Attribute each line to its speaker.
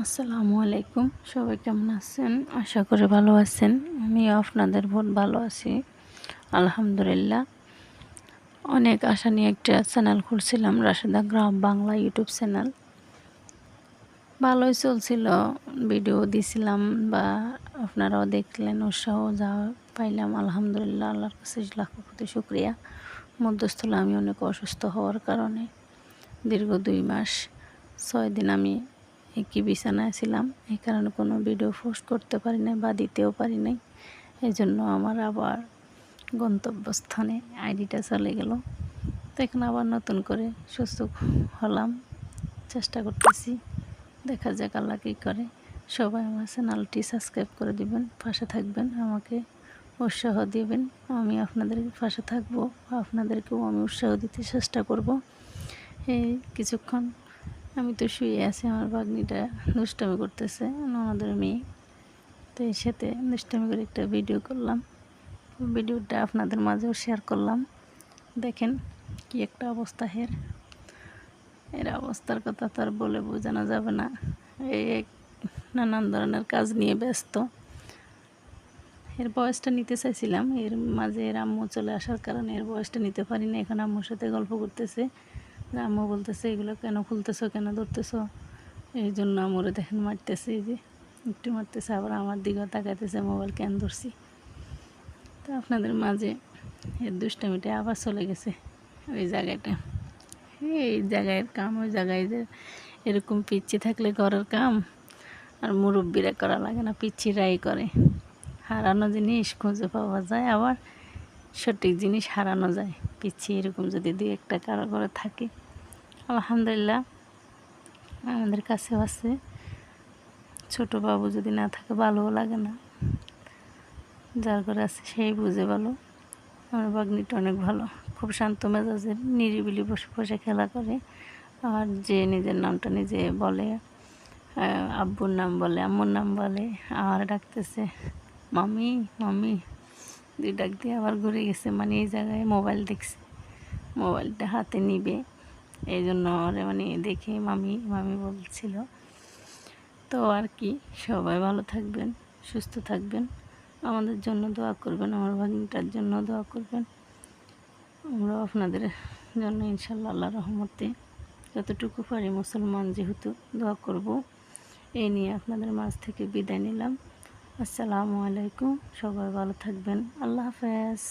Speaker 1: আসসালামু আলাইকুম। সবাই কেমন আছেন? আশা করি ভালো আছেন। আমি আপনাদের বোন ভালো আছি। আলহামদুলিল্লাহ। অনেক আশা নিয়ে একটা চ্যানেল খুলছিলাম, রাশেদা গ্রাম বাংলা ইউটিউব চ্যানেল ভালোই চলছিল। ভিডিও দিছিলাম বা আপনারাও দেখলেন, উৎসাহ যা পাইলাম। আলহামদুলিল্লাহ, আল্লাহর কাছে লাখ কোটি শুক্রিয়া। মধ্যস্থলে আমি অনেক অসুস্থ হওয়ার কারণে দীর্ঘ দুই মাস, ছয় দিন আমি একই বিছানায় ছিলাম। এই কারণে কোনো ভিডিও পোস্ট করতে পারি নাই বা দিতেও পারি নাই। এই জন্য আমার আবার গন্তব্যস্থানে আইডিটা চলে গেল। তো এখানে আবার নতুন করে সুস্থ হলাম। চেষ্টা করতেছি। দেখা যাক আল্লাহ কী করে। সবাই আমার চ্যানেলটি সাবস্ক্রাইব করে দিবেন, পাশে থাকবেন, আমাকে উৎসাহ দিবেন। আমি আপনাদের পাশে থাকব, আপনাদেরকেও আমি উৎসাহ দিতে চেষ্টা করব। এই কিছুক্ষণ আমি তো শুয়ে আছি, আমার বাগনিটা দুষ্টামি করতেছে আমাদের মেয়ে। তো এর সাথে দুষ্টামি করে একটা ভিডিও করলাম। ভিডিওটা আপনাদের মাঝেও শেয়ার করলাম। দেখেন কি একটা অবস্থা হের। এর অবস্থার কথা তো আর বলে বোঝানো যাবে না। এই নানান ধরনের কাজ নিয়ে ব্যস্ত। এর বয়সটা নিতে চাইছিলাম, এর মাঝে এর আম্মু চলে আসার কারণে এর বয়সটা নিতে পারি না এখন আম্মুর সাথে গল্প করতেছে। আম্মু বলতেছে, এগুলো কেন খুলতেছো, কেন ধরতেছো? এই জন্য আমরে দেখেন মারতেছে যে একটু মারতেছে, আবার আমার দিকেও তাকাইতেছে, মোবাইল কেন ধরছি? তো আপনাদের মাঝে এর দুষ্টামিটা আবার চলে গেছে, ওই জায়গাটা। এই জায়গায় কাম, ওই জায়গায় যে এরকম পিচ্ছি থাকলে ঘরের কাম, আর মুরব্বীরা করা লাগে না, পিচ্ছিরাই করে। হারানো জিনিস খুঁজে পাওয়া যায়, আবার সঠিক জিনিস হারানো যায়। পিচ্ছি এরকম যদি দুই একটা কারও করে থাকে আলহামদুলিল্লাহ। আমাদের কাছেও আছে। ছোটো বাবু যদি না থাকে ভালোও লাগে না। যার ঘরে আছে সেই বুঝে ভালো। আমার বাগনিটা অনেক ভালো। খুব শান্ত মেজাজের নিরিবিলি বসে বসে খেলা করে। আর যে নিজের নামটা নিজে বলে আব্বুর নাম বলে, আম্মুর নাম বলে, আর ডাকতেছে, মামি মামি। দুই ডাক দিয়ে আবার ঘুরে গেছে। মানে এই জায়গায় মোবাইল দেখছে। মোবাইলটা হাতে নিবে। এই জন্য ওরে মানে দেখে মামি মামি বলছিল। তো আর কি, সবাই ভালো থাকবেন, সুস্থ থাকবেন। আমাদের জন্য দোয়া করবেন, আমার ভাগিনটার জন্য দোয়া করবেন। আমরা আপনাদের জন্য ইনশাল্লাহ আল্লাহ রহমতে যতটুকু পারি মুসলমান যেহেতু দোয়া করব। এই নিয়ে আপনাদের মাঝ থেকে বিদায় নিলাম। আসসালামু আলাইকুম, সবাই ভালো থাকবেন। আল্লাহ হাফেজ।